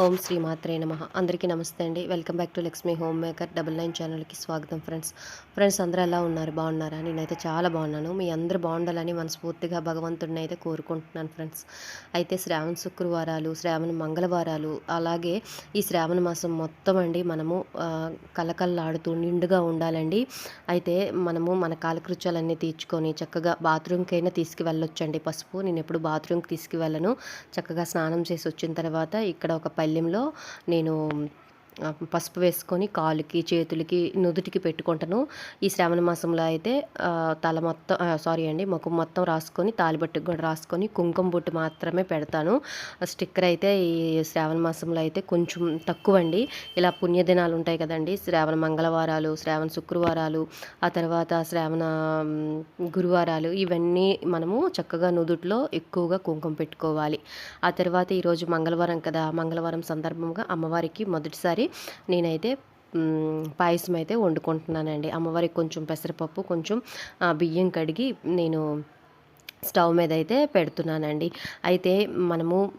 ఓం శ్రీ మాత్రే నమ. అందరికీ నమస్తే అండి. Welcome back to Lakshmi home maker double nine ఛానల్కి స్వాగతం ఫ్రెండ్స్. ఫ్రెండ్స్ అందరూ ఎలా ఉన్నారు? బాగున్నారా? నేనైతే చాలా బాగున్నాను. మీ అందరూ బాగుండాలని మనస్ఫూర్తిగా భగవంతుడిని అయితే కోరుకుంటున్నాను ఫ్రెండ్స్. అయితే శ్రావణ శుక్రవారాలు శ్రావణ మంగళవారాలు అలాగే ఈ శ్రావణ మాసం మొత్తం అండి మనము కలకల్లాడుతూ నిండుగా ఉండాలండి. అయితే మనము మన కాలకృత్యాలన్నీ తీర్చుకొని చక్కగా బాత్రూమ్కైనా తీసుకువెళ్ళొచ్చండి పసుపు. నేను ఎప్పుడు బాత్రూమ్కి తీసుకువెళ్ళను. చక్కగా స్నానం చేసి వచ్చిన తర్వాత ఇక్కడ ఒక పళ్ళెంలో నేను పసుపు వేసుకొని కాలుకి చేతులకి నుదుటికి పెట్టుకుంటాను. ఈ శ్రావణ మాసంలో అయితే తల మొత్తం సారీ అండి ముఖం మొత్తం రాసుకొని తాలిబట్టుకు కూడా రాసుకొని కుంకుమ బొట్టు మాత్రమే పెడతాను. స్టిక్కర్ అయితే ఈ శ్రావణ మాసంలో అయితే కొంచెం తక్కువ అండి ఇలా పుణ్యదినాలు ఉంటాయి కదండి శ్రావణ మంగళవారాలు శ్రావణ శుక్రవారాలు ఆ తర్వాత శ్రావణ గురువారాలు ఇవన్నీ మనము చక్కగా నుదుట్లో ఎక్కువగా కుంకుమ పెట్టుకోవాలి. ఆ తర్వాత ఈరోజు మంగళవారం కదా మంగళవారం సందర్భంగా అమ్మవారికి మొదటిసారి నేనైతే పాయసం అయితే వండుకుంటున్నానండి. అమ్మవారికి కొంచెం పెసరపప్పు కొంచెం బియ్యం కడిగి నేను స్టవ్ మీద అయితే పెడుతున్నానండి. అయితే మనము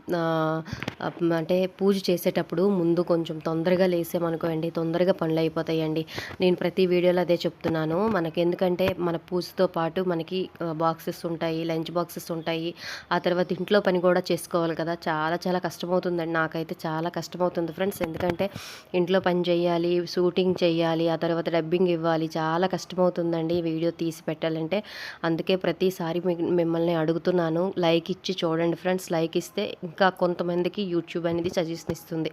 అంటే పూజ చేసేటప్పుడు ముందు కొంచెం తొందరగా లేసామనుకోండి తొందరగా పనులు అయిపోతాయండి. నేను ప్రతి వీడియోలో అదే చెప్తున్నాను. మనకి ఎందుకంటే మన పూజతో పాటు మనకి బాక్సెస్ ఉంటాయి లంచ్ బాక్సెస్ ఉంటాయి. ఆ తర్వాత ఇంట్లో పని కూడా చేసుకోవాలి కదా. చాలా చాలా కష్టమవుతుందండి. నాకైతే చాలా కష్టమవుతుంది ఫ్రెండ్స్. ఎందుకంటే ఇంట్లో పని చేయాలి షూటింగ్ చేయాలి ఆ తర్వాత డబ్బింగ్ ఇవ్వాలి. చాలా కష్టమవుతుందండి వీడియో తీసి పెట్టాలంటే. అందుకే ప్రతిసారి మీ- మిమ్మల్ని అడుగుతున్నాను. లైక్ ఇచ్చి చూడండి ఫ్రెండ్స్. లైక్ ఇస్తే ఇంకా కొంతమందికి యూట్యూబ్ అనేది సజెషన్ ఇస్తుంది.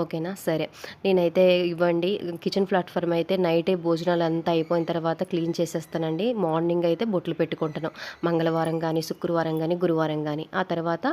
ఓకేనా? సరే. నేనైతే ఇవ్వండి. కిచెన్ ప్లాట్ఫామ్ అయితే నైటే భోజనాలు అంతా అయిపోయిన తర్వాత క్లీన్ చేసేస్తానండి. మార్నింగ్ అయితే బొట్లు పెట్టుకుంటాను. మంగళవారం కానీ శుక్రవారం కానీ గురువారం కానీ ఆ తర్వాత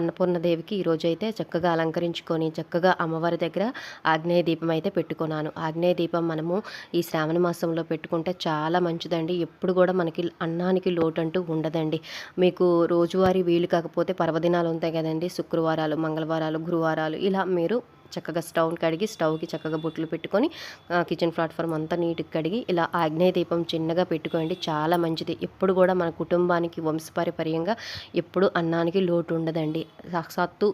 అన్నపూర్ణదేవికి ఈరోజు అయితే చక్కగా అలంకరించుకొని చక్కగా అమ్మవారి దగ్గర ఆగ్నేయ దీపం అయితే పెట్టుకున్నాను. ఆగ్నేయ దీపం మనము ఈ శ్రావణ మాసంలో పెట్టుకుంటే చాలా మంచిదండి. ఎప్పుడు కూడా మనకి అన్నానికి లోటు అంటూ ఉండదండి. మీకు రోజువారీ వీలు కాకపోతే పర్వదినాలు ఉంటాయి కదండి. శుక్రవారాలు మంగళవారాలు గురువారాలు ఇలా మీరు చక్కగా స్టవ్ కడిగి స్టవ్కి చక్కగా బొట్లు పెట్టుకొని కిచెన్ ప్లాట్ఫామ్ అంతా నీట్గా కడిగి ఇలా ఆగ్నేయ దీపం చిన్నగా పెట్టుకోండి. చాలా మంచిది. ఎప్పుడు కూడా మన కుటుంబానికి వంశపారపర్యంగా ఎప్పుడు అన్నానికి లోటు ఉండదండి. సాక్షాత్తు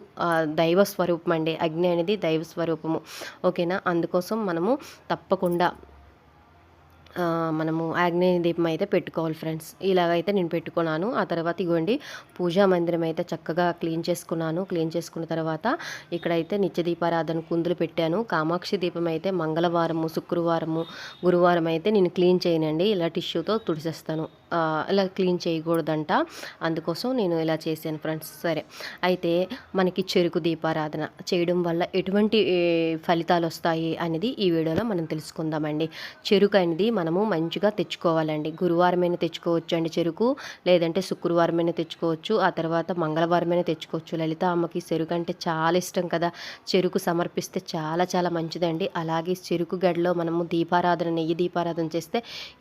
దైవ స్వరూపం అండి. అగ్ని అనేది దైవ స్వరూపము. ఓకేనా? అందుకోసం మనము తప్పకుండా మనము ఆగ్నేయ దీపం అయితే పెట్టుకోవాలి ఫ్రెండ్స్. ఇలాగైతే నేను పెట్టుకున్నాను. ఆ తర్వాత ఇవ్వండి పూజా మందిరం అయితే చక్కగా క్లీన్ చేసుకున్నాను. క్లీన్ చేసుకున్న తర్వాత ఇక్కడైతే నిత్య దీపారాధన కుందులు పెట్టాను. కామాక్షి దీపం అయితే మంగళవారము శుక్రవారము గురువారం అయితే నేను క్లీన్ చేయనండి. ఇలా టిష్యూతో తుడిసేస్తాను. ఇలా క్లీన్ చేయకూడదంట. అందుకోసం నేను ఇలా చేశాను ఫ్రెండ్స్. సరే అయితే మనకి చెరుకు దీపారాధన చేయడం వల్ల ఎటువంటి ఫలితాలు వస్తాయి అనేది ఈ వీడియోలో మనం తెలుసుకుందామండి. చెరుకు అనేది మనము మంచిగా తెచ్చుకోవాలండి. గురువారమైనా తెచ్చుకోవచ్చు అండి చెరుకు లేదంటే శుక్రవారమైనా తెచ్చుకోవచ్చు ఆ తర్వాత మంగళవారమైనా తెచ్చుకోవచ్చు. లలిత అమ్మకి చెరుకు అంటే చాలా ఇష్టం కదా. చెరుకు సమర్పిస్తే చాలా చాలా మంచిదండి. అలాగే చెరుకు గడిలో మనము దీపారాధన నెయ్యి దీపారాధన చేస్తే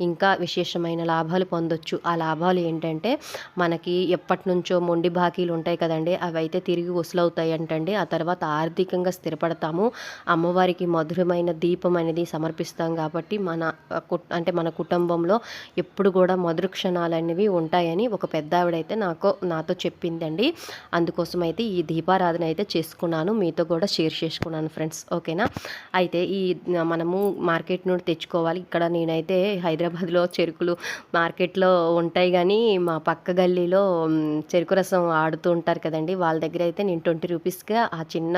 ఇంకా విశేషమైన లాభాలు పొందొచ్చు. ఆ లాభాలు ఏంటంటే మనకి ఎప్పటి నుంచో మొండి బాకీలు ఉంటాయి కదండి. అవి అయితే తిరిగి వసూలవుతాయి అంటండి. ఆ తర్వాత ఆర్థికంగా స్థిరపడతాము. అమ్మవారికి మధురమైన దీపం అనేది సమర్పిస్తాం కాబట్టి మన అంటే మన కుటుంబంలో ఎప్పుడు కూడా మధుర క్షణాలు అనేవి ఉంటాయని ఒక పెద్ద ఆవిడైతే నాకు నాతో చెప్పిందండి. అందుకోసం అయితే ఈ దీపారాధన అయితే చేసుకున్నాను. మీతో కూడా షేర్ చేసుకున్నాను ఫ్రెండ్స్. ఓకేనా? అయితే ఈ మనము మార్కెట్ నుండి తెచ్చుకోవాలి. ఇక్కడ నేనైతే హైదరాబాద్లో చెరుకులు మార్కెట్లో ఉంటాయి కానీ మా పక్క గల్లీలో చెరుకు రసం ఆడుతూ ఉంటారు కదండి. వాళ్ళ దగ్గర అయితే నేను ట్వంటీ రూపీస్గా ఆ చిన్న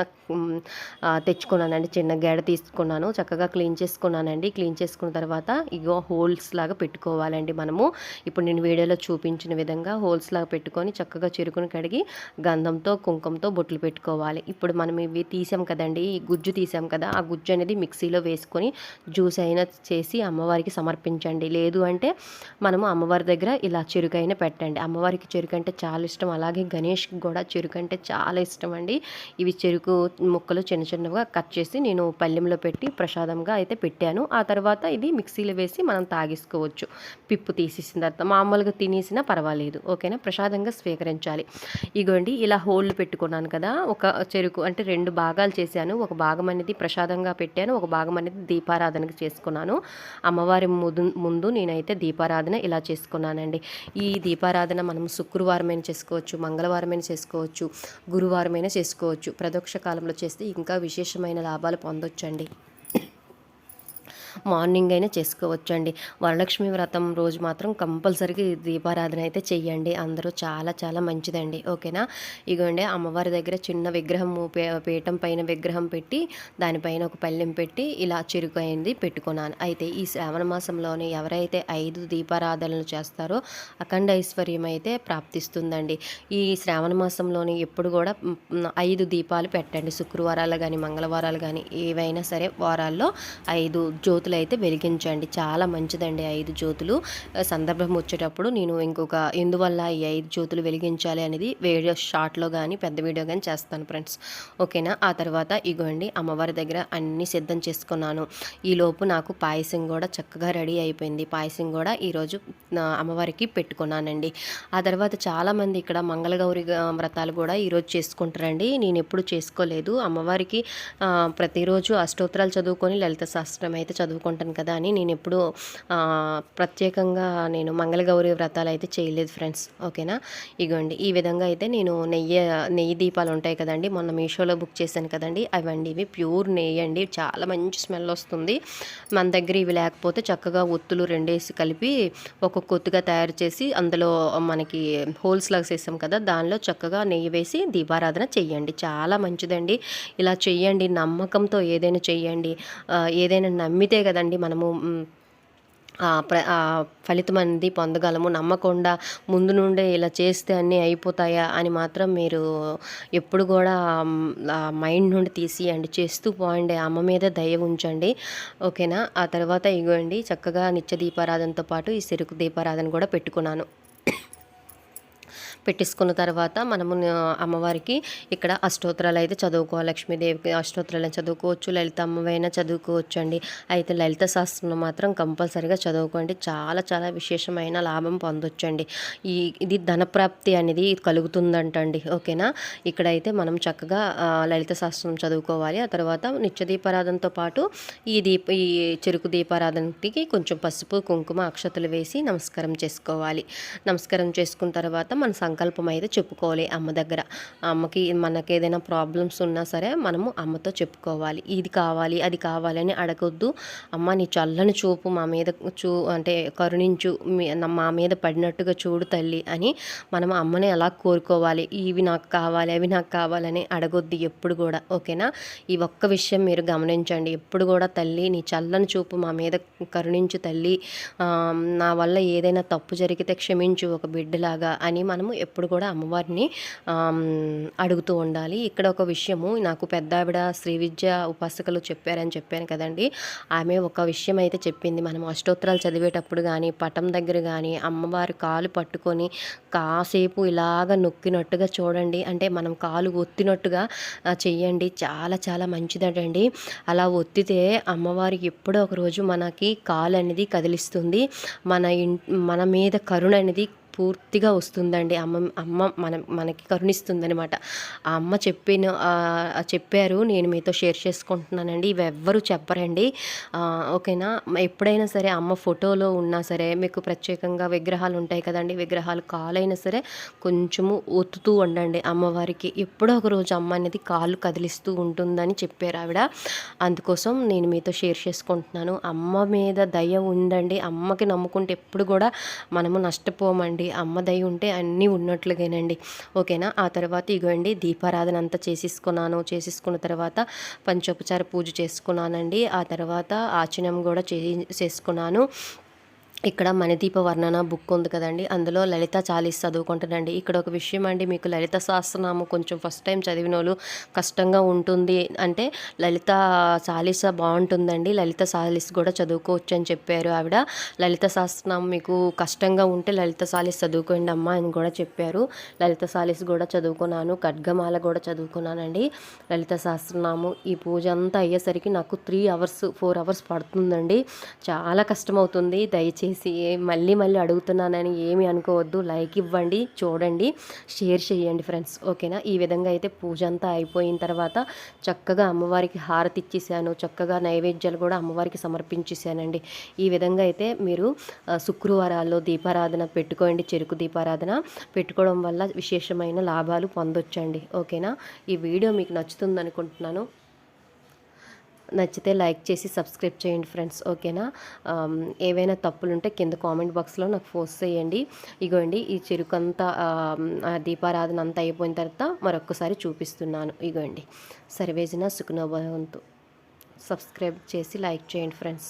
తెచ్చుకున్నానండి. చిన్న గేడ తీసుకున్నాను. చక్కగా క్లీన్ చేసుకున్నానండి. క్లీన్ చేసుకున్న తర్వాత ఇగో హోల్స్ లాగా పెట్టుకోవాలండి మనము. ఇప్పుడు నేను వీడియోలో చూపించిన విధంగా హోల్స్ లాగా పెట్టుకొని చక్కగా చెరుకును కడిగి గంధంతో కుంకుమతో బొట్లు పెట్టుకోవాలి. ఇప్పుడు మనం ఇవి తీసాం కదండి ఈ గుజ్జు తీసాం కదా ఆ గుజ్జు అనేది మిక్సీలో వేసుకొని జ్యూస్ అయినా చేసి అమ్మవారికి సమర్పించండి. లేదు అంటే మనము అమ్మవారి దగ్గర ఇలా చెరుకైనా పెట్టండి. అమ్మవారికి చెరుకు అంటే చాలా ఇష్టం. అలాగే గణేష్కి కూడా చెరుకు అంటే చాలా ఇష్టం అండి. ఇవి చెరుకు ముక్కలు చిన్న చిన్నగా కట్ చేసి నేను పల్లెంలో పెట్టి ప్రసాదంగా అయితే పెట్టాను. ఆ తర్వాత ఇది మిక్సీలో వేసి మనం తాగేసుకోవచ్చు. పిప్పు తీసేసిన తర్వాత మామూలుగా తినేసినా పర్వాలేదు. ఓకేనా? ప్రసాదంగా స్వీకరించాలి. ఇగోండి ఇలా హోల్డ్ పెట్టుకున్నాను కదా. ఒక చెరుకు అంటే రెండు భాగాలు చేశాను. ఒక భాగం అనేది ప్రసాదంగా పెట్టాను. ఒక భాగం అనేది దీపారాధనకు చేసుకున్నాను. అమ్మవారి ముందు ముందు నేనైతే దీపారాధన ఇలా చేసుకున్నాను. చేసుకున్నానండి. ఈ దీపారాధన మనం శుక్రవారమైనా చేసుకోవచ్చు మంగళవారమైనా చేసుకోవచ్చు గురువారమైనా చేసుకోవచ్చు. ప్రదోక్ష కాలంలో చేస్తే ఇంకా విశేషమైన లాభాలు పొందొచ్చండి. మార్నింగ్ అయినా చేసుకోవచ్చు అండి వరలక్ష్మి వ్రతం రోజు మాత్రం కంపల్సరీగా దీపారాధన అయితే చెయ్యండి. అందరూ చాలా చాలా మంచిదండి. ఓకేనా? ఇగోండి అమ్మవారి దగ్గర చిన్న విగ్రహం పీఠం పైన విగ్రహం పెట్టి దానిపైన ఒక పల్లెం పెట్టి ఇలా చెరుకు అయింది పెట్టుకున్నాను. అయితే ఈ శ్రావణ మాసంలోనే ఎవరైతే ఐదు దీపారాధనలు చేస్తారో అఖండ ఐశ్వర్యం అయితే ప్రాప్తిస్తుందండి. ఈ శ్రావణ మాసంలోని ఎప్పుడు కూడా ఐదు దీపాలు పెట్టండి. శుక్రవారాలు కానీ మంగళవారాలు కానీ ఏవైనా సరే వారాల్లో ఐదు జ్యోతులు అయితే వెలిగించండి. చాలా మంచిదండి ఐదు జ్యోతులు. సందర్భం వచ్చేటప్పుడు నేను ఇంకొక ఎందువల్ల ఈ ఐదు జ్యోతులు వెలిగించాలి అనేది వీడియో షార్ట్లో కానీ పెద్ద వీడియో కానీ చేస్తాను ఫ్రెండ్స్. ఓకేనా? ఆ తర్వాత ఇగోండి అమ్మవారి దగ్గర అన్నీ సిద్ధం చేసుకున్నాను. ఈలోపు నాకు పాయసం కూడా చక్కగా రెడీ అయిపోయింది. పాయసం కూడా ఈరోజు అమ్మవారికి పెట్టుకున్నానండి. ఆ తర్వాత చాలామంది ఇక్కడ మంగళగౌరి వ్రతాలు కూడా ఈరోజు చేసుకుంటారండి. నేను ఎప్పుడు చేసుకోలేదు. అమ్మవారికి ప్రతిరోజు అష్టోత్తరాలు చదువుకొని లలిత శాస్త్రం అయితే చదువుకుంటాను కదా అని నేను ఎప్పుడూ ప్రత్యేకంగా నేను మంగళగౌరి వ్రతాలు అయితే చేయలేదు ఫ్రెండ్స్. ఓకేనా? ఇగోండి ఈ విధంగా అయితే నేను నెయ్యి నెయ్యి దీపాలు ఉంటాయి కదండి మొన్న మీషోలో బుక్ చేశాను కదండి అవండి ఇవి ప్యూర్ నెయ్యి అండి చాలా మంచి స్మెల్ వస్తుంది. మన దగ్గర ఇవి లేకపోతే చక్కగా ఒత్తులు రెండేసి కలిపి ఒక్కొక్క ఒత్తుగా తయారు చేసి అందులో మనకి హోల్స్ లాగా చేసాం కదా దానిలో చక్కగా నెయ్యి వేసి దీపారాధన చెయ్యండి చాలా మంచిదండి. ఇలా చెయ్యండి నమ్మకంతో ఏదైనా చెయ్యండి ఏదైనా నమ్మితే కదండి మనము ప్ర ఫలితం అనేది పొందగలము. నమ్మకుండా ముందు నుండే ఇలా చేస్తే అన్నీ అయిపోతాయా అని మాత్రం మీరు ఎప్పుడు కూడా మైండ్ నుండి తీసియండి. చేస్తూ పోండి. అమ్మ మీద దయ ఉంచండి. ఓకేనా? ఆ తర్వాత ఇగోండి చక్కగా నిత్య దీపారాధనతో పాటు ఈ చెరుకు దీపారాధన కూడా పెట్టుకున్నాను. పెట్టేసుకున్న తర్వాత మనము అమ్మవారికి ఇక్కడ అష్టోత్తరాలు అయితే చదువుకోవాలి. లక్ష్మీదేవికి అష్టోత్తరాలు చదువుకోవచ్చు లలిత అమ్మవైనా చదువుకోవచ్చు అండి అయితే లలిత శాస్త్రం మాత్రం కంపల్సరిగా చదువుకోండి. చాలా చాలా విశేషమైన లాభం పొందొచ్చండి. ఈ ఇది ధనప్రాప్తి అనేది కలుగుతుందంటండి. ఓకేనా? ఇక్కడైతే మనం చక్కగా లలిత శాస్త్రం చదువుకోవాలి. ఆ తర్వాత నిత్య దీపారాధనతో పాటు ఈ దీప ఈ చెరుకు దీపారాధనకి కొంచెం పసుపు కుంకుమ అక్షతలు వేసి నమస్కారం చేసుకోవాలి. నమస్కారం చేసుకున్న తర్వాత మన సంకల్పం అయితే చెప్పుకోవాలి అమ్మ దగ్గర. అమ్మకి మనకి ఏదైనా ప్రాబ్లమ్స్ ఉన్నా సరే మనము అమ్మతో చెప్పుకోవాలి. ఇది కావాలి అది కావాలి అని అడగొద్దు. అమ్మ నీ చల్లని చూపు మా మీద చూ అంటే కరుణించు మీ- మా మీద పడినట్టుగా చూడు తల్లి అని మనం అమ్మని ఎలా కోరుకోవాలి. ఇవి నాకు కావాలి అవి నాకు కావాలని అడగొద్దు ఎప్పుడు కూడా. ఓకేనా? ఈ ఒక్క విషయం మీరు గమనించండి. ఎప్పుడు కూడా తల్లి నీ చల్లని చూపు మా మీద కరుణించు తల్లి. నా వల్ల ఏదైనా తప్పు జరిగితే క్షమించు ఒక బిడ్డలాగా అని మనము ఎప్పుడు కూడా అమ్మవారిని అడుగుతూ ఉండాలి. ఇక్కడ ఒక విషయము నాకు పెద్ద ఆవిడ శ్రీ విద్య ఉపాసకులు చెప్పారని చెప్పాను కదండి. ఆమె ఒక విషయం అయితే చెప్పింది. మనం అష్టోత్తరాలు చదివేటప్పుడు కానీ పటం దగ్గర కానీ అమ్మవారి కాలు పట్టుకొని కాసేపు ఇలాగ నొక్కినట్టుగా చూడండి. అంటే మనం కాలు ఒత్తినట్టుగా చెయ్యండి. చాలా చాలా మంచిదటండి. అలా ఒత్తితే అమ్మవారి ఎప్పుడో ఒక రోజు మనకి కాలు అనేది కదిలిస్తుంది. మన ఇన్ మన మీద కరుణ అనేది పూర్తిగా వస్తుందండి. అమ్మ అమ్మ మన మనకి కరుణిస్తుందనమాట ఆ అమ్మ చెప్పిన చెప్పారు నేను మీతో షేర్ చేసుకుంటున్నానండి. ఇవి ఎవ్వరూ చెప్పరండి. ఓకేనా? ఎప్పుడైనా సరే అమ్మ ఫోటోలో ఉన్నా సరే మీకు ప్రత్యేకంగా విగ్రహాలు ఉంటాయి కదండి. విగ్రహాలు కాలైనా సరే కొంచెము ఒత్తుతూ ఉండండి అమ్మవారికి. ఎప్పుడో ఒక రోజు అమ్మ అనేది కాళ్ళు కదిలిస్తూ ఉంటుందని చెప్పారు ఆవిడ. అందుకోసం నేను మీతో షేర్ చేసుకుంటున్నాను. అమ్మ మీద దయ ఉండండి అమ్మకి నమ్ముకుంటే ఎప్పుడు కూడా మనము నష్టపోమండి. అమ్మదై ఉంటే అన్నీ ఉన్నట్లుగానండి. ఓకేనా? ఆ తర్వాత ఇగోండి దీపారాధన అంతా చేసేసుకున్నాను. చేసేసుకున్న తర్వాత పంచోపచార పూజ చేసుకున్నానండి. ఆ తర్వాత ఆచనం కూడా చే చేసుకున్నాను ఇక్కడ మణిదీప వర్ణన బుక్ ఉంది కదండి. అందులో లలిత చాలీస్ చదువుకుంటానండి ఇక్కడ ఒక విషయం అండి మీకు లలిత సహస్రనామం కొంచెం ఫస్ట్ టైం చదివిన వాళ్ళు కష్టంగా ఉంటుంది అంటే లలిత చాలీస బాగుంటుందండి. లలిత చాలీస్ కూడా చదువుకోవచ్చు అని చెప్పారు ఆవిడ. లలిత సహస్రనామం మీకు కష్టంగా ఉంటే లలిత చాలీస్ చదువుకోండి అమ్మా అని కూడా చెప్పారు. లలిత చాలీస్ కూడా చదువుకున్నాను. ఖడ్గమాల కూడా చదువుకున్నానండి. లలిత సహస్రనామం ఈ పూజ అంతా అయ్యేసరికి నాకు త్రీ అవర్స్ ఫోర్ అవర్స్ పడుతుందండి. చాలా కష్టమవుతుంది. దయచేసి దయచేసి మళ్ళీ మళ్ళీ అడుగుతున్నానని ఏమి అనుకోవద్దు. లైక్ ఇవ్వండి చూడండి షేర్ చేయండి ఫ్రెండ్స్. ఓకేనా? ఈ విధంగా అయితే పూజ అంతా అయిపోయిన తర్వాత చక్కగా అమ్మవారికి హారతి ఇచ్చేసాను. చక్కగా నైవేద్యాలు కూడా అమ్మవారికి సమర్పించేసానండి. ఈ విధంగా అయితే మీరు శుక్రవారాల్లో దీపారాధన పెట్టుకోండి. చెరుకు దీపారాధన పెట్టుకోవడం వల్ల విశేషమైన లాభాలు పొందొచ్చండి. ఓకేనా? ఈ వీడియో మీకు నచ్చుతుంది అనుకుంటున్నాను నచ్చితే లైక్ చేసి సబ్స్క్రైబ్ చేయండి ఫ్రెండ్స్ ఓకేనా? ఏవైనా తప్పులు ఉంటే కింద కామెంట్ బాక్స్లో నాకు ఫోర్స్ చేయండి. ఇగోండి ఈ చెరుకు అంతా దీపారాధన అంతా అయిపోయిన తర్వాత మరొక్కసారి చూపిస్తున్నాను. ఇగోండి. సర్వేజన సుఖనోభవంతు సబ్స్క్రైబ్ చేసి లైక్ చేయండి ఫ్రెండ్స్.